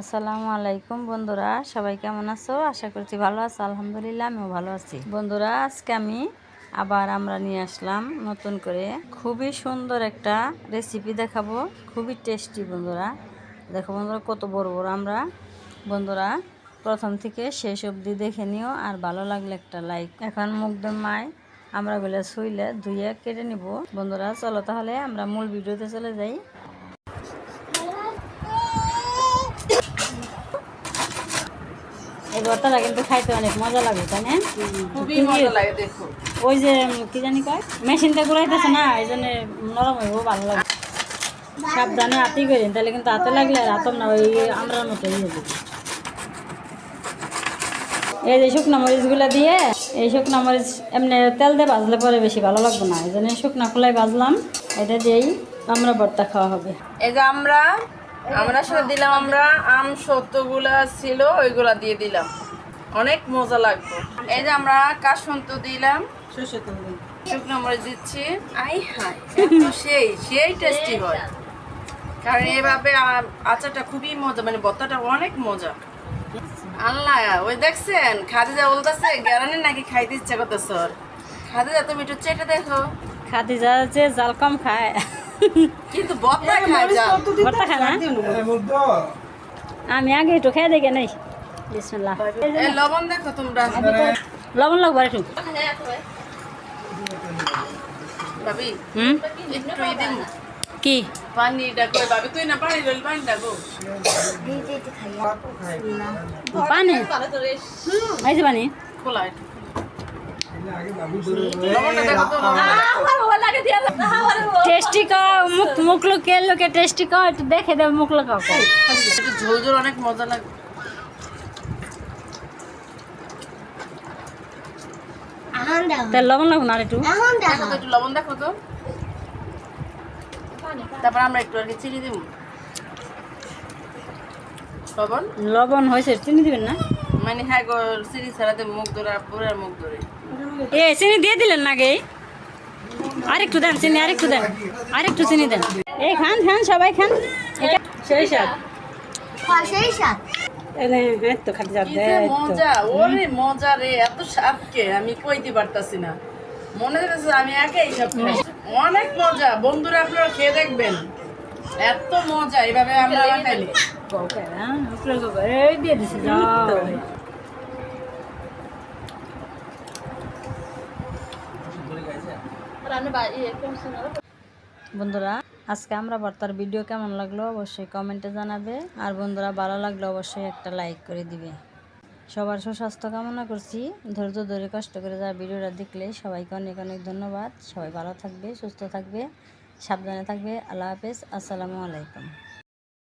আসসালামু আলাইকুম বন্ধুরা, সবাই কেমন আছো? আশা করছি ভালো আছো, আলহামদুলিল্লাহ আমিও ভালো আছি। বন্ধুরা, আজকে আমি আবার আমরা নিয়ে আসলাম নতুন করে খুবই সুন্দর একটা রেসিপি দেখাবো, খুবই টেস্টি বন্ধুরা। দেখো বন্ধুরা, কত বড় বড় আমরা। বন্ধুরা, প্রথম থেকে শেষ অবধি দেখে নিও, আর ভালো লাগলে একটা লাইক এখন মুগ্ধ মায় আমরা বলে শুইলে ধুইয়ে কেটে নিব। বন্ধুরা, চলো তাহলে আমরা মূল ভিডিওতে চলে যাই। ভর্তাটা কিন্তু খাইতে অনেক মজা লাগে তাই না? খুবই মজা লাগে দেখো। ওই যে কি জানি কয়? মেশিনটা ঘুরাইতেছে না এই জন্য নরম হইব ভালো লাগে। সাবধানে হাতি করেন তাহলে কিন্তু হাতে লাগলে আর হাতম না ওই আমরার মতো এই যে শুকনো মরিচগুলো দিয়ে এই শুকনো মরিচ এমনি তেল দিয়ে ভাজলে পরে বেশি ভালো লাগবে না। এই জন্য শুকনো খোলাই ভাজলাম এটা দিয়েই আমরা ভর্তা খাওয়া হবে। এই যে আমরা আমরা সাথে দিলাম আমরা আম সত্যগুলা ছিল ওইগুলা দিয়ে দিলাম। অনেক মজা লাগবে এই যে আমরা কাসন্ত দিলাম। শুকনো মরিচ দিচ্ছি। আই হাই সেই সেই টেস্টি হয়। কারণ এভাবে আচারটা খুবই মজা মানে বত্তাটা অনেক মজা। আল্লাহ ওই দেখছেন? খাদিজা বলতেছে গ্যারানি নাকি খাইতে ইচ্ছা করতেছ খাদিজা তুমি একটু চেটে দেখো। যা যে জাল কম খায়। কিন্তু বত্তা খায় যাও ভর্তা খায় না? আমি আগে একটু খেয়ে দেখে নেই। বিসমিল্লাহ। এই লবণ দেখো তোমরা। লবণ লাগবে একটু ভাবি হুম? একটু দিন কি? পানি ডাকো ভাবি তুই না পানি লইল পানি ডাকো পানি? এই যে পানি। খোলা। টেস্টি মুখ মুখ লোকে টেস্টি খাও একটু দেখে দেব মুখ লোকাও। খাও একটু ঝোল ঝোল অনেক মজা লাগে। তার লবণ লাগবে না একটু? একটু লবণ দেখো তো। তারপর আমরা একটু আর কি চিনি দিব। লবণ? লবণ হয়েছে চিনি দিবেন না? মানে হ্যাঁ গো চিনি ছাড়াতে মুখ ধরে পুরার মুখ ধরে। এ চিনি দিয়ে দিলেন না গে আরেকটু দেন চিনি আরেকটু দেন। আরেকটু চিনি দেন। এই খান খান সবাই খান। সেই এনে হ্যাঁ তো খাতে কি মজা ওরে মজা রে এত আমি কইতে পারতাছি না। মনে হচ্ছে আমি অনেক মজা বন্ধুরা আপনারা খেয়ে দেখবেন। এত মজা আমরা দিয়ে দিছি বন্ধুরা, আজকে আমরা বার্তার ভিডিও কেমন লাগল অবশ্যই কমেন্টে জানাবে। আর বন্ধুরা, ভালো লাগল অবশ্যই একটা লাইক করে দিবে। সবার সুস্বাস্থ্য কামনা করছি। ধৈর্য ধরে কষ্ট করে যারা ভিডিওটা দেখলে সবাইকে অনেক অনেক ধন্যবাদ। সবাই ভালো থাকবে, সুস্থ থাকবে, সাবধানে থাকবে। আল্লাহ হাফেজ। আসসালামু আলাইকুম।